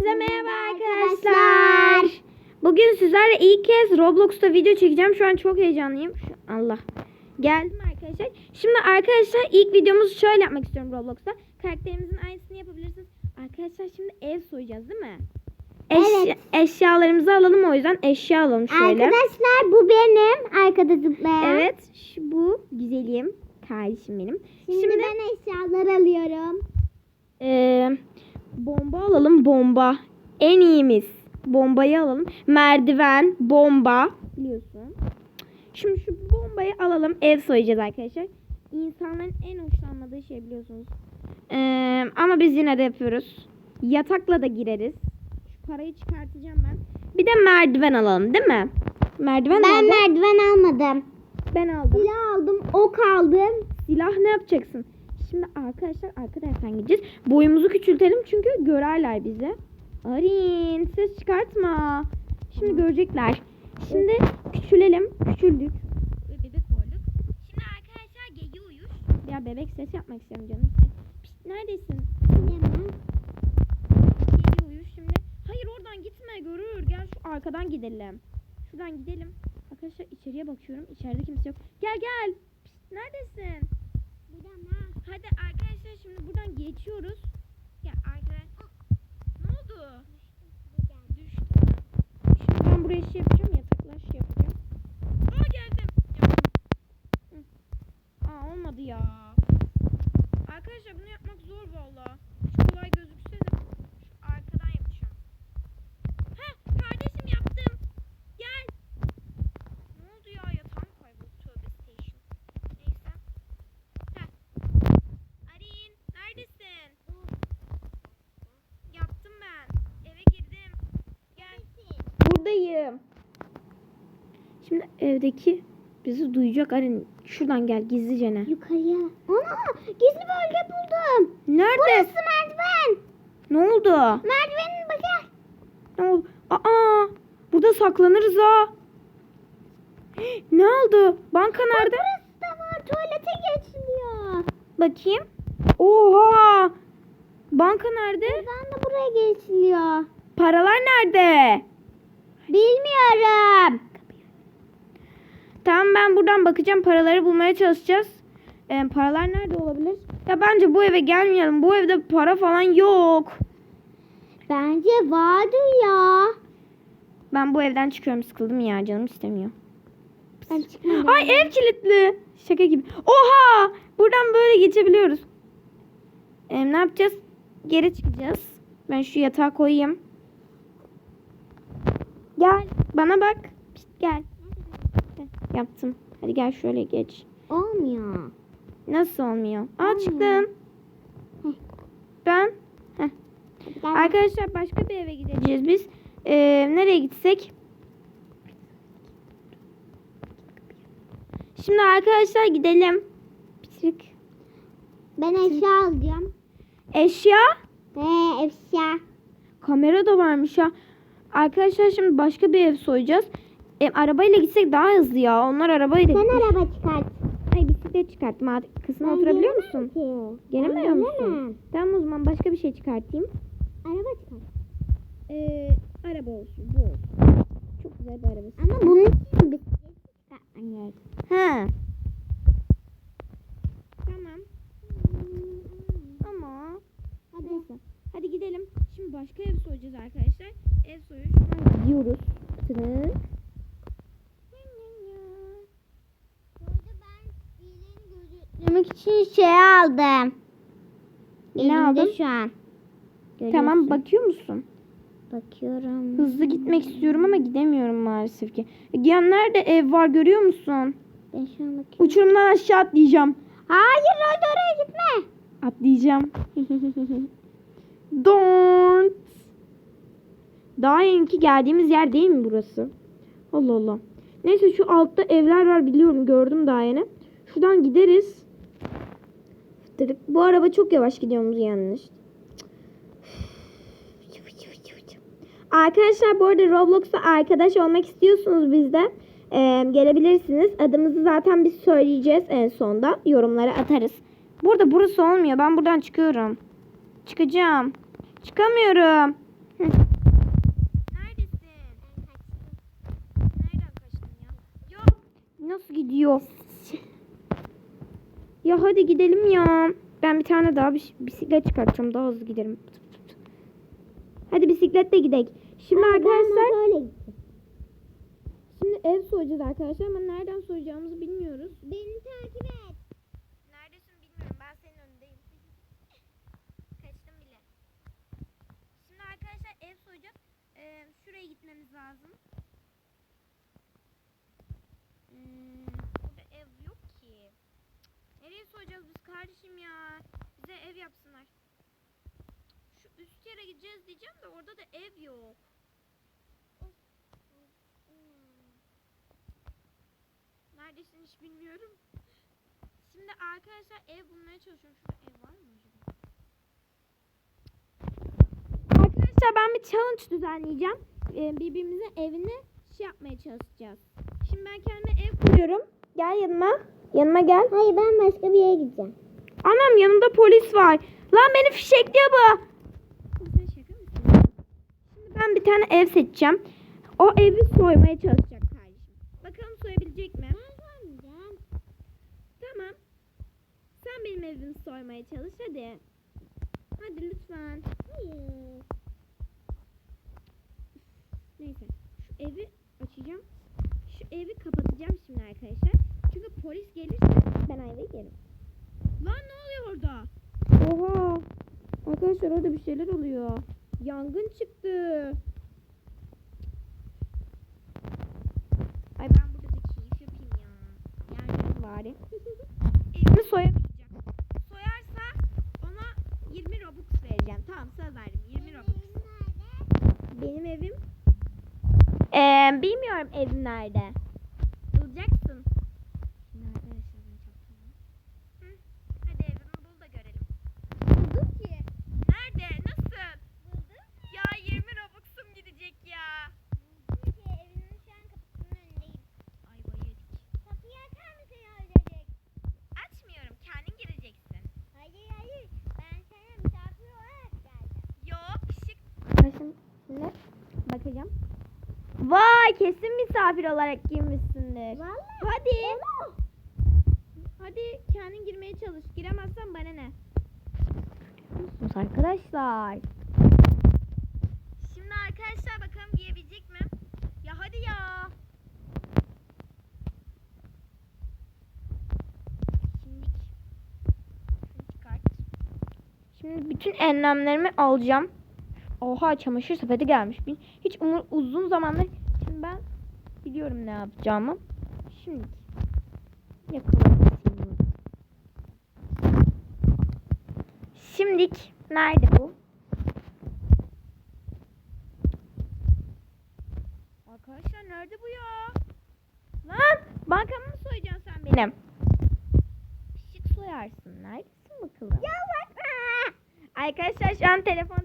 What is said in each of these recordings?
Size merhaba arkadaşlar. Bugün sizlerle ilk kez Roblox'ta video çekeceğim. Şu an çok heyecanlıyım. Şu- Allah. Geldim arkadaşlar. Şimdi arkadaşlar ilk videomuzu şöyle yapmak istiyorum Roblox'ta. Karakterimizin aynısını yapabilirsiniz. Arkadaşlar şimdi ev soyacağız değil mi? Eşya- Evet. Eşyalarımızı alalım o yüzden eşya alalım şöyle. Arkadaşlar bu benim arkada zıplayan. Evet şu, bu güzelim kardeşim benim. Şimdi, Şimdi, ben eşyalar alıyorum. Bomba alalım bomba. En iyimiz. Bombayı alalım. Merdiven, bomba. Biliyorsun. Şimdi şu bombayı alalım. Ev soyacağız arkadaşlar. İnsanların en hoşlanmadığı şey biliyorsunuz. Eee, ama biz yine de yapıyoruz. Yatakla da gireriz. Şu parayı çıkartacağım ben. Bir de merdiven alalım değil mi? Merdiven Ben nerede? merdiven almadım. Ben aldım. Silah aldım, ok aldım. Silah ne yapacaksın? Şimdi arkadaşlar arka taraftan gideceğiz. Boyumuzu küçültelim çünkü görerler bizi. Arin ses çıkartma. Şimdi görecekler. Şimdi küçülelim. Küçüldük. Ve bebek olduk. Şimdi arkadaşlar gece uyur. Ya bebek ses yapmak istiyorum canım. Pişt, neredesin? Gece uyur şimdi. Hayır oradan gitme görür. Gel şu arkadan gidelim. Şuradan gidelim. Arkadaşlar içeriye bakıyorum. İçeride kimse yok. Gel gel. Pişt, neredesin? Hadi arkadaşlar şimdi buradan geçiyoruz. Ya arkadaşlar. Ne oldu? Düştü. Şimdi ben buraya şey yapacağım. Yataklar şey yapacağım. Aa geldim. Aa olmadı ya. Arkadaşlar bunu yapmak zor valla. Hiç kolay gözükse de. Şu arkadan yapacağım. Heh kardeşim yaptım. Gel. Ne oldu ya yatağım kayboldu. Tövbe station. Neyse. Heh. Arin neredesin? Yaptım ben. Eve girdim. Gel. Buradayım. Şimdi evdeki bizi duyacak Arin. Şuradan gel gizlice ne? Yukarıya. Ana gizli bölge buldum. Nerede? Burası merdiven. Ne oldu? Merdivenin bakar. Ne oldu? Aa! Burada saklanırız ha. Ne oldu? Banka nerede? Burası da var. Tuvalete geçiliyor. Bakayım. Oha! Banka nerede? Buradan da buraya geçiliyor. Paralar nerede? Bilmiyorum. Tamam ben buradan bakacağım. Paraları bulmaya çalışacağız. Ee, paralar nerede olabilir? Ya bence bu eve gelmeyelim. Bu evde para falan yok. Bence vardır ya. Ben bu evden çıkıyorum. Sıkıldım ya. Canım istemiyor. Ben çıkmadım. Ay ev kilitli. Şaka gibi. Oha! Buradan böyle geçebiliyoruz. Ee, ne yapacağız? Geri çıkacağız. Ben şu yatağa koyayım. Gel. Bana bak. Pişt, gel. Heh, Yaptım. Hadi gel şöyle geç. Olmuyor. Nasıl olmuyor? Aa. Heh. Ben. Gel. Arkadaşlar başka bir eve gideceğiz biz. Ee, nereye gitsek? Şimdi arkadaşlar gidelim. Bitirdik. Ben eşya alacağım. Eşya. He eşya. Kamera da varmış ya. Arkadaşlar şimdi başka bir ev soyacağız. E, arabayla gitsek daha hızlı ya. Onlar arabayla Sen gitmiş. araba çıkart. Ay bisiklet çıkarttım. Arkasına Ben oturabiliyor gelemem musun? Ki. Gelemiyor Ben musun? gelemem. Tamam o zaman başka bir şey çıkartayım. Araba çıkart. Ee, araba olsun. Bu olsun. Çok güzel bir araba. Ama bunun için bisiklet çıkartman gerek. He. Tamam. Ama Hadi. neyse. Hadi gidelim. Şimdi başka ev soyacağız arkadaşlar. Ev soyu şu an gidiyoruz. Tırık. Burada ben iğnenin gözüklemek için şey aldım. Ne Elimde aldın? şu an. Tamam Görüyorsun. bakıyor musun? Bakıyorum. Hızlı gitmek istiyorum ama gidemiyorum maalesef ki. Ya nerede ev var görüyor musun? Ben şu an bakıyorum. Uçurumdan aşağı atlayacağım. Hayır orada oraya gitme. Atlayacağım. Don't. Daha yeni geldiğimiz yer değil mi burası? Allah Allah. Neyse şu altta evler var biliyorum gördüm daha yeni. Şuradan gideriz. Dedik. Bu araba çok yavaş gidiyoruz yanlış. Arkadaşlar bu arada Roblox'ta arkadaş olmak istiyorsunuz bizde. Ee, gelebilirsiniz. Adımızı zaten biz söyleyeceğiz en sonda. Yorumlara atarız. Burada burası olmuyor. Ben buradan çıkıyorum. Çıkacağım. Çıkamıyorum. Neredesin? Nereden kaçtın ya? Ya nasıl gidiyor? Ya hadi gidelim ya. Ben bir tane daha bir bisiklet çıkartacağım. Daha hızlı giderim. Hadi bisikletle gidelim. Şimdi arkadaşlar Öyle gittim. şimdi ev soyacağız arkadaşlar ama nereden soyacağımızı bilmiyoruz. Beni takip et. Neredesin bilmiyorum. Ben senin önündeyim. Kaçtım bile. Şimdi arkadaşlar ev soyacağız. Ee, şuraya gitmemiz lazım. Hmm, burada ev yok ki. Soyacağız biz kardeşim ya? Bize ev yapsınlar. Şu üst yere gideceğiz diyeceğim de orada da ev yok. Neredesin hiç bilmiyorum. Şimdi arkadaşlar ev bulmaya çalışıyorum. Şurada ev var mı acaba? Arkadaşlar ben bir challenge düzenleyeceğim. Ee, birbirimizin evini şey yapmaya çalışacağız. Şimdi ben kendime ev kuruyorum. Gel yanıma. Yanıma gel. Hayır ben başka bir yere gideceğim. Anam yanımda polis var. Lan beni fişekliyor bu. Şimdi ben bir tane ev seçeceğim. O evi soymaya çalışacak kardeşim. Bakalım soyabilecek mi? Tamam. Sen benim evimi soymaya çalış hadi. Hadi lütfen. Hayır. Neyse. Şu evi açacağım. Şu evi kapatacağım şimdi arkadaşlar. Çünkü polis gelirse ben ayvayı yerim. Lan ne oluyor orada? Oha. Arkadaşlar orada bir şeyler oluyor. Yangın çıktı. Ay ben burada bir keyif yapayım ya. Yani bari. Evimi soyamayacak. Soyarsa ona 20 Robux vereceğim. Tamam söz verdim. 20 Robux. Benim evim? Ee, bilmiyorum evim nerede. Bulacaksın. Şimdi arkadaşlar ben çaktım. Hı, Hadi evimi bul da görelim. Buldum ki. Nerede? Nasıl? Buldum Ya 20 Robux'um gidecek ya. Buldum ki evinin şu an kapısının önündeyim. Ay bayıldık. Kapıyı açar mısın öldürecek? Açmıyorum. Kendin gireceksin. Hayır hayır. Ben sana misafir olarak geldim. Yok şık. Başım şimdi bakacağım. Vay kesin misafir olarak girmişsindir. Vallahi. Hadi. Hadi kendin girmeye çalış. Giremezsen bana ne? Sus arkadaşlar. Şimdi arkadaşlar bakalım giyebilecek mi? Ya hadi ya. Şimdi. Şimdi bütün enlemlerimi alacağım. Oha çamaşır sepeti gelmiş. Hiç umur, uzun zamandır şimdi ben biliyorum ne yapacağımı. Şimdi yakalayayım. Şimdik nerede bu? Arkadaşlar nerede bu ya? Lan bankamı mı soyacaksın sen benim? Şık soyarsın. Neredesin bakalım? Ya bakma. Arkadaşlar şu an telefon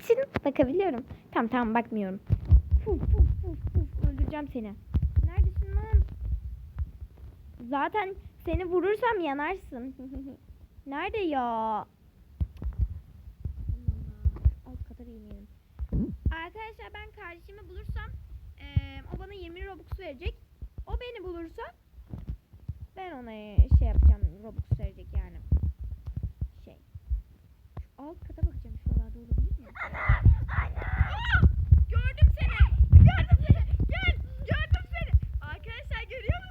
için bakabiliyorum. Tamam tamam bakmıyorum. Puf puf puf puf öldüreceğim seni. Neredesin lan? Zaten seni vurursam yanarsın. Nerede ya? Alt kata inelim. Arkadaşlar ben kardeşimi bulursam eee, o bana 20 Robux verecek. O beni bulursa ben ona şey yapacağım Robux verecek yani. Şey. Şu alt kata bakacağım şuralarda olabilir mi? Gördüm seni. Gördüm seni. Gel. Gördüm seni. Arkadaşlar görüyor musunuz?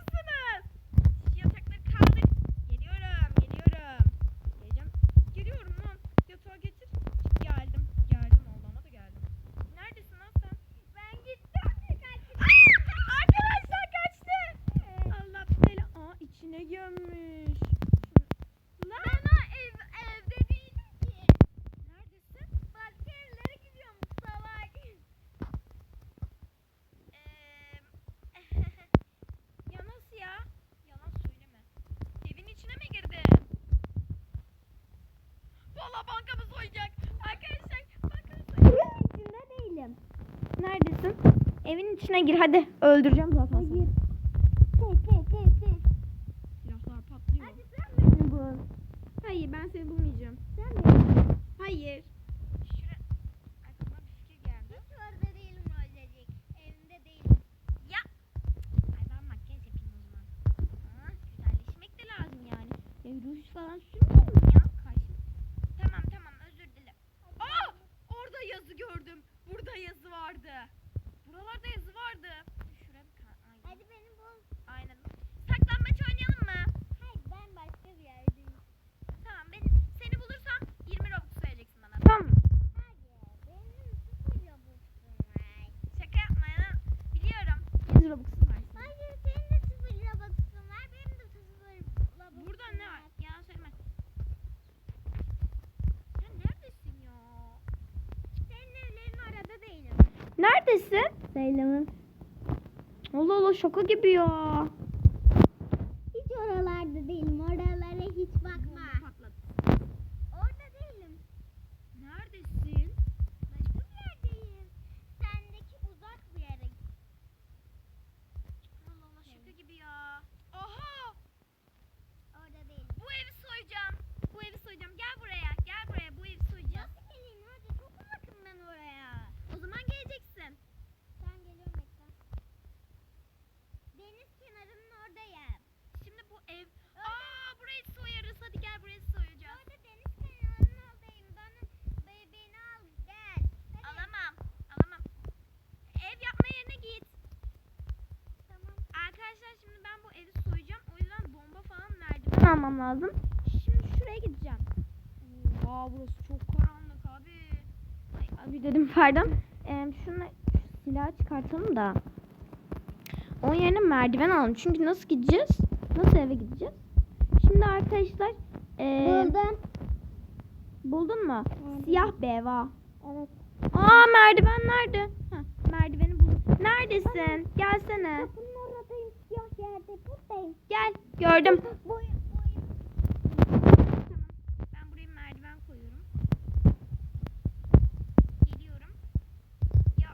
içine gir hadi. Öldüreceğim zaten. Hayır. Hey hey hey hey. Silahlar patlıyor. Hadi sen beni bul. Hayır ben seni bulmayacağım. Sen beni bul. Hayır. Ruj falan sürmüyor mu ya? Karşı. Tamam tamam özür dilerim. Aa! Orada yazı gördüm. Burada yazı vardı. Buralarda yazı vardı. Şuraya bir Aynen. Hadi beni bul. Aynen. Saklambaç oynayalım mı? Hayır ben başka bir yerdeyim. Tamam ben seni bulursam 20 Robux vereceksin bana. Tamam mı? Şaka yapma ya. Biliyorum. 100 Robux'un var. Hayır senin de sıfır robuxum var. Benim de sıfır robuxum Burada ne var? Yalan söyleme. Sen neredesin ya? Senin evlerin orada değilim. Neredesin? Sayılamam. Allah Allah gibi ya. Hiç oralarda değilim. Oralara hiç bakma. Orada değilim. Neredesin? Başka bir yerdeyim. Sendeki uzak bir yere. Allah Allah şaka gibi ya. Aha! Orada değilim. Bu evi soyacağım. Bu evi soyacağım. Gel buraya. Gel buraya. Bu evi soyacağım. Nasıl geleyim hadi çok uzakım ben oraya. O zaman geleceksin. Sen geliyorum bekle. Deniz kenarının oradayım. Şimdi bu ev... Aa burayı soyarız. Hadi gel burayı soyacağız. Orada deniz kenarının oradayım. Bana be- beni al gel. Hadi. Alamam. Alamam. Ev yapma yerine git. Tamam. Arkadaşlar şimdi ben bu evi soyacağım. O yüzden bomba falan merdiven lazım. Şimdi şuraya gideceğim. Aa burası çok karanlık abi. Ay, abi dedim pardon. Ee, şunu şu silahı çıkartalım da. Onun yerine merdiven alalım. Çünkü nasıl gideceğiz? Nasıl eve gideceğiz? Şimdi arkadaşlar ee, Buldum. buldun mu? Evet. Siyah bir ev ha. Evet. Aa merdiven nerede? Heh, merdiveni buldum. Neredesin? Gelsene. Kapının oradayım. Siyah yerde buradayım. Gel. Gördüm. Boy, boy. Tamam. Ben buraya merdiven koyuyorum. Geliyorum. Ya.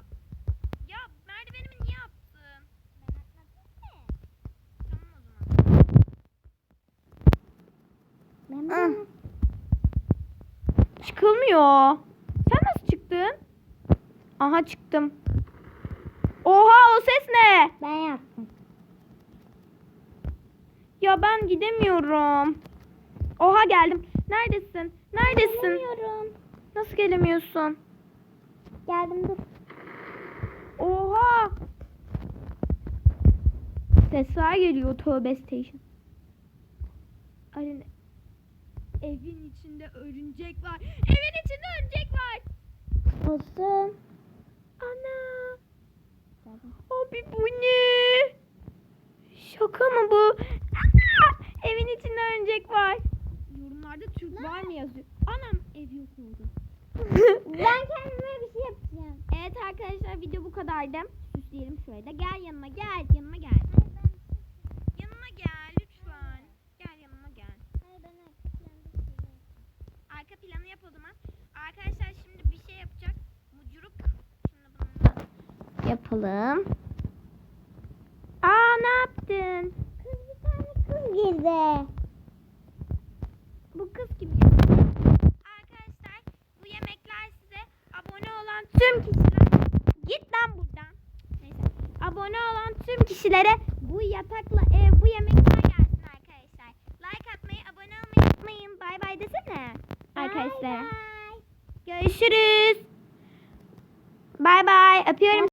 Ya merdivenimi niye attın? Ben atladım ki. Tamam o zaman. Ben Ah. Çıkılmıyor. Sen nasıl çıktın? Aha çıktım. Oha o ses ne? Ben yaptım. Ya ben gidemiyorum. Oha geldim. Neredesin? Neredesin? Bilmiyorum. Nasıl gelemiyorsun? Geldim dur. Oha! Sesler geliyor tövbe station. Aynen. Evin içinde örümcek var. Evin içinde örümcek var. Olsun. Ana. Abi bu ne? Şaka mı bu? Aa! Evin içinde örümcek var. Yorumlarda Türk var mı yazıyor. Anam ev yok oldu. Ben kendime bir şey yapacağım. Evet arkadaşlar video bu kadardı. Süsleyelim şöyle. Gel yanıma gel. Yanıma gel. Yanıma gel lütfen. Gel yanıma gel. hayır ben yapacağım bir şey yok. Arka planı yap o zaman. Arkadaşlar şimdi bir şey yapacak. Mucuruk. Şimdi bunu yapalım. Aa ne yaptın? Kız bir tane kız girdi. Bu kız kim? Arkadaşlar bu yemekler size abone olan tüm kişiler git lan buradan. Neyse. Abone olan tüm kişilere